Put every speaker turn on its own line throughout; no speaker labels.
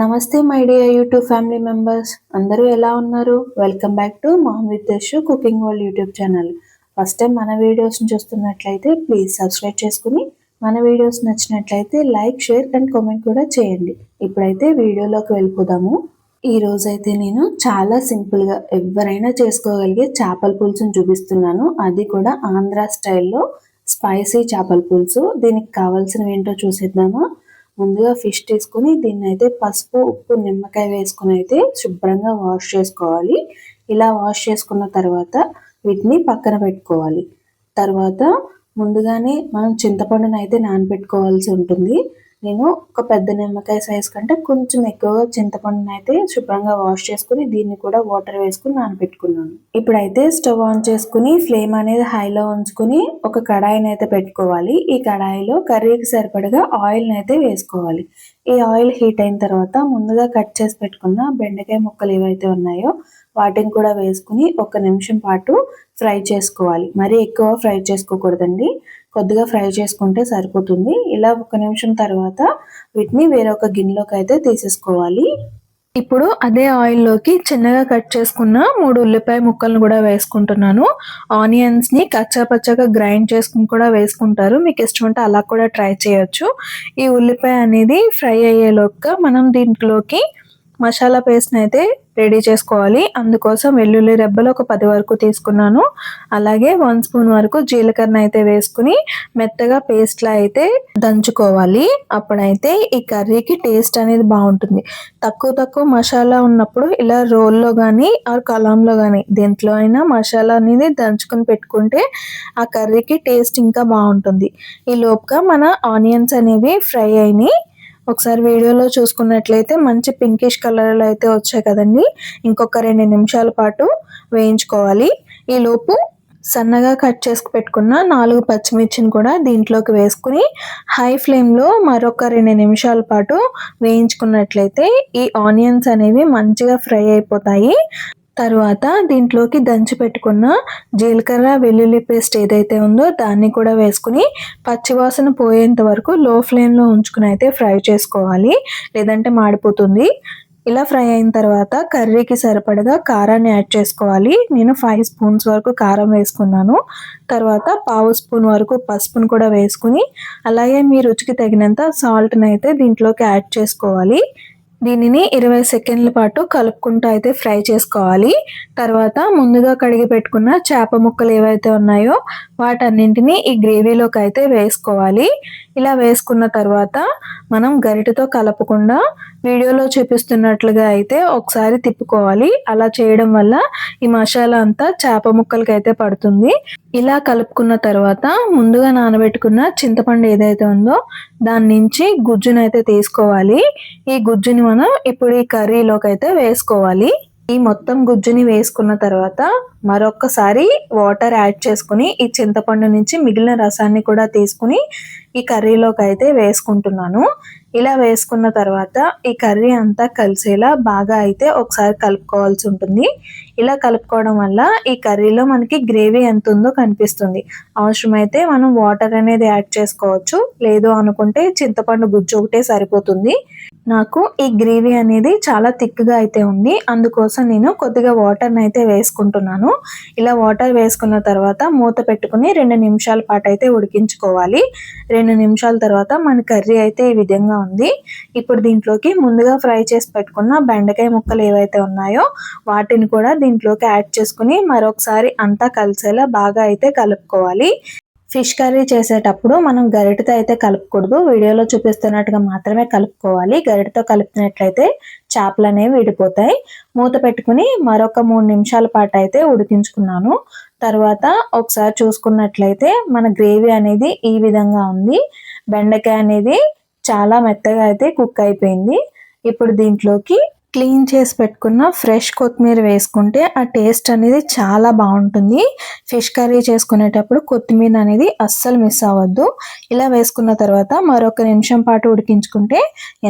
నమస్తే my dear YouTube family members. అందరూ ఎలా ఉన్నారు? Welcome back to mom with Yashu cooking world YouTube channel. First time మన వీడియోస్ని చూస్తున్నట్లయితే ప్లీజ్ సబ్స్క్రైబ్ చేసుకుని మన వీడియోస్ నచ్చినట్లయితే లైక్ షేర్ అండ్ కామెంట్ కూడా చేయండి. ఇప్పుడైతే వీడియోలోకి వెళ్ళిపోదాము. ఈ రోజైతే నేను చాలా సింపుల్గా ఎవరైనా చేసుకోగలిగే చేపల పులుసుని చూపిస్తున్నాను. అది కూడా ఆంధ్ర స్టైల్లో స్పైసీ చేపల పులుసు. దీనికి కావాల్సినవి ఏంటో చూసేద్దామా? ముందుగా ఫిష్ తీసుకుని దీన్ని అయితే పసుపు ఉప్పు నిమ్మకాయ వేసుకుని అయితే శుభ్రంగా వాష్ చేసుకోవాలి. ఇలా వాష్ చేసుకున్న తర్వాత వీటిని పక్కన పెట్టుకోవాలి. తర్వాత ముందుగానే మనం చింతపండును అయితే నానబెట్టుకోవాల్సి ఉంటుంది. నేను ఒక పెద్ద నిమ్మకాయ సైజ్ కంటే కొంచెం ఎక్కువగా చింతపండుని అయితే శుభ్రంగా వాష్ చేసుకుని దీన్ని కూడా వాటర్ వేసుకుని నానబెట్టుకున్నాను. ఇప్పుడైతే స్టవ్ ఆన్ చేసుకుని ఫ్లేమ్ అనేది హైలో ఉంచుకుని ఒక కడాయిని అయితే పెట్టుకోవాలి. ఈ కడాయిలో కర్రీకి సరిపడగా ఆయిల్ని అయితే వేసుకోవాలి. ఈ ఆయిల్ హీట్ అయిన తర్వాత ముందుగా కట్ చేసి పెట్టుకున్న బెండకాయ ముక్కలు ఏవైతే ఉన్నాయో వాటిని కూడా వేసుకుని ఒక నిమిషం పాటు ఫ్రై చేసుకోవాలి. మరీ ఎక్కువ ఫ్రై చేసుకోకూడదండి. కొద్దిగా ఫ్రై చేసుకుంటే సరిపోతుంది. ఇలా ఒక నిమిషం తర్వాత వీటిని వేరొక గిన్నెలోకి అయితే తీసేసుకోవాలి. ఇప్పుడు అదే ఆయిల్లోకి చిన్నగా కట్ చేసుకున్న మూడు ఉల్లిపాయ ముక్కలను కూడా వేసుకుంటున్నాను. ఆనియన్స్ని కచ్చాపచ్చగా గ్రైండ్ చేసుకుని కూడా వేసుకుంటారు. మీకు ఇష్టం ఉంటే అలా కూడా ట్రై చేయొచ్చు. ఈ ఉల్లిపాయ అనేది ఫ్రై అయ్యేలోగా మనం దీంట్లోకి మసాలా పేస్ట్ని అయితే రెడీ చేసుకోవాలి. అందుకోసం వెల్లుల్లి రెబ్బలు ఒక పది వరకు తీసుకున్నాను. అలాగే వన్ స్పూన్ వరకు జీలకర్ర అయితే వేసుకుని మెత్తగా పేస్ట్లా అయితే దంచుకోవాలి. అప్పుడైతే ఈ కర్రీకి టేస్ట్ అనేది బాగుంటుంది. తక్కువ తక్కువ మసాలా ఉన్నప్పుడు ఇలా రోల్లో కానీ ఆ కలంలో కానీ దేంట్లో అయినా మసాలా అనేది దంచుకొని పెట్టుకుంటే ఆ కర్రీకి టేస్ట్ ఇంకా బాగుంటుంది. ఈ లోపుగా మన ఆనియన్స్ అనేవి ఫ్రై అయినాయి. ఒకసారి వీడియోలో చూసుకున్నట్లయితే మంచి పింకిష్ కలర్లో అయితే వచ్చాయి కదండి. ఇంకొక రెండు నిమిషాల పాటు వేయించుకోవాలి. ఈ లోపు సన్నగా కట్ చేసుకు పెట్టుకున్న నాలుగు పచ్చిమిర్చిని కూడా దీంట్లోకి వేసుకుని హై ఫ్లేమ్లో మరొక రెండు నిమిషాల పాటు వేయించుకున్నట్లయితే ఈ ఆనియన్స్ అనేవి మంచిగా ఫ్రై అయిపోతాయి. తర్వాత దీంట్లోకి దంచి పెట్టుకున్న జీలకర్ర వెల్లుల్లి పేస్ట్ ఏదైతే ఉందో దాన్ని కూడా వేసుకుని పచ్చివాసన పోయేంత వరకు లో ఫ్లేమ్లో ఉంచుకుని అయితే ఫ్రై చేసుకోవాలి. లేదంటే మాడిపోతుంది. ఇలా ఫ్రై అయిన తర్వాత కర్రీకి సరిపడగా కారాన్ని యాడ్ చేసుకోవాలి. నేను ఫైవ్ స్పూన్స్ వరకు కారం వేసుకున్నాను. తర్వాత పావు స్పూన్ వరకు పసుపును కూడా వేసుకుని అలాగే మీ రుచికి తగినంత సాల్ట్ని అయితే దీంట్లోకి యాడ్ చేసుకోవాలి. దీనిని ఇరవై సెకండ్ల పాటు కలుపుకుంటూ అయితే ఫ్రై చేసుకోవాలి. తర్వాత ముందుగా కడిగి పెట్టుకున్న చేప ముక్కలు ఏవైతే ఉన్నాయో వాటన్నింటినీ ఈ గ్రేవీలోకి అయితే వేసుకోవాలి. ఇలా వేసుకున్న తర్వాత మనం గరిటతో కలపకుండా వీడియోలో చూపిస్తున్నట్లుగా అయితే ఒకసారి తిప్పుకోవాలి. అలా చేయడం వల్ల ఈ మసాలా అంతా చేప ముక్కలకి అయితే పడుతుంది. ఇలా కలుపుకున్న తర్వాత ముందుగా నానబెట్టుకున్న చింతపండు ఏదైతే ఉందో దాని నుంచి గుజ్జునైతే తీసుకోవాలి. ఈ గుజ్జుని మనం ఇప్పుడు ఈ కర్రీలోకి అయితే వేసుకోవాలి. ఈ మొత్తం గుజ్జుని వేసుకున్న తర్వాత మరొకసారి వాటర్ యాడ్ చేసుకుని ఈ చింతపండు నుంచి మిగిలిన రసాన్ని కూడా తీసుకుని ఈ కర్రీలోకి అయితే వేసుకుంటున్నాను. ఇలా వేసుకున్న తర్వాత ఈ కర్రీ అంతా కలిసేలా బాగా అయితే ఒకసారి కలుపుకోవాల్సి ఉంటుంది. ఇలా కలుపుకోవడం వల్ల ఈ కర్రీలో మనకి గ్రేవీ ఎంత ఉందో కనిపిస్తుంది. అవసరమైతే మనం వాటర్ అనేది యాడ్ చేసుకోవచ్చు. లేదు అనుకుంటే చింతపండు గుజ్జు ఒకటే సరిపోతుంది. నాకు ఈ గ్రేవీ అనేది చాలా థిక్గా అయితే ఉంది. అందుకోసం నేను కొద్దిగా వాటర్ని అయితే వేసుకుంటున్నాను. ఇలా వాటర్ వేసుకున్న తర్వాత మూత పెట్టుకుని రెండు నిమిషాల పాటు అయితే ఉడికించుకోవాలి. రెండు నిమిషాల తర్వాత మన కర్రీ అయితే ఈ విధంగా ఉంది. ఇప్పుడు దీంట్లోకి ముందుగా ఫ్రై చేసి పెట్టుకున్న బెండకాయ ముక్కలు ఏవైతే ఉన్నాయో వాటిని కూడా దీంట్లోకి యాడ్ చేసుకుని మరొకసారి అంతా కలిసేలా బాగా అయితే కలుపుకోవాలి. ఫిష్ కర్రీ చేసేటప్పుడు మనం గరిటతో అయితే కలుపుకూడదు. వీడియోలో చూపిస్తున్నట్టుగా మాత్రమే కలుపుకోవాలి. గరిటతో కలిపినట్లయితే చేపలు అనేవి విడిపోతాయి. మూత పెట్టుకుని మరొక మూడు నిమిషాల పాటు అయితే ఉడికించుకున్నాను. తర్వాత ఒకసారి చూసుకున్నట్లయితే మన గ్రేవీ అనేది ఈ విధంగా ఉంది. బెండకాయ అనేది చాలా మెత్తగా అయితే కుక్ అయిపోయింది. ఇప్పుడు దీంట్లోకి క్లీన్ చేసి పెట్టుకున్న ఫ్రెష్ కొత్తిమీర వేసుకుంటే ఆ టేస్ట్ అనేది చాలా బాగుంటుంది. ఫిష్ కర్రీ చేసుకునేటప్పుడు కొత్తిమీర అనేది అస్సలు మిస్ అవ్వద్దు. ఇలా వేసుకున్న తర్వాత మరొక నిమిషం పాటు ఉడికించుకుంటే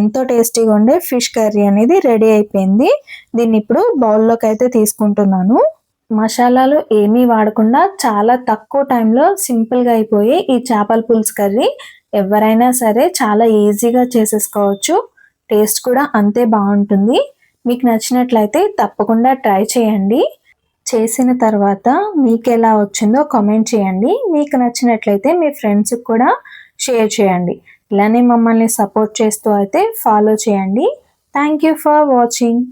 ఎంతో టేస్టీగా ఉండే ఫిష్ కర్రీ అనేది రెడీ అయిపోయింది. దీన్ని ఇప్పుడు బౌల్లోకి అయితే తీసుకుంటున్నాను. మసాలాలు ఏమీ వాడకుండా చాలా తక్కువ టైంలో సింపుల్గా అయిపోయి ఈ చేపల పులుసు కర్రీ ఎవరైనా సరే చాలా ఈజీగా చేసేసుకోవచ్చు. టేస్ట్ కూడా అంతే బాగుంటుంది. మీకు నచ్చినట్లయితే తప్పకుండా ట్రై చేయండి. చేసిన తర్వాత మీకు ఎలా వచ్చిందో కామెంట్ చేయండి. మీకు నచ్చినట్లయితే మీ ఫ్రెండ్స్కి కూడా షేర్ చేయండి. ఇలానే మమ్మల్ని సపోర్ట్ చేస్తూ అయితే ఫాలో చేయండి. Thank you for watching.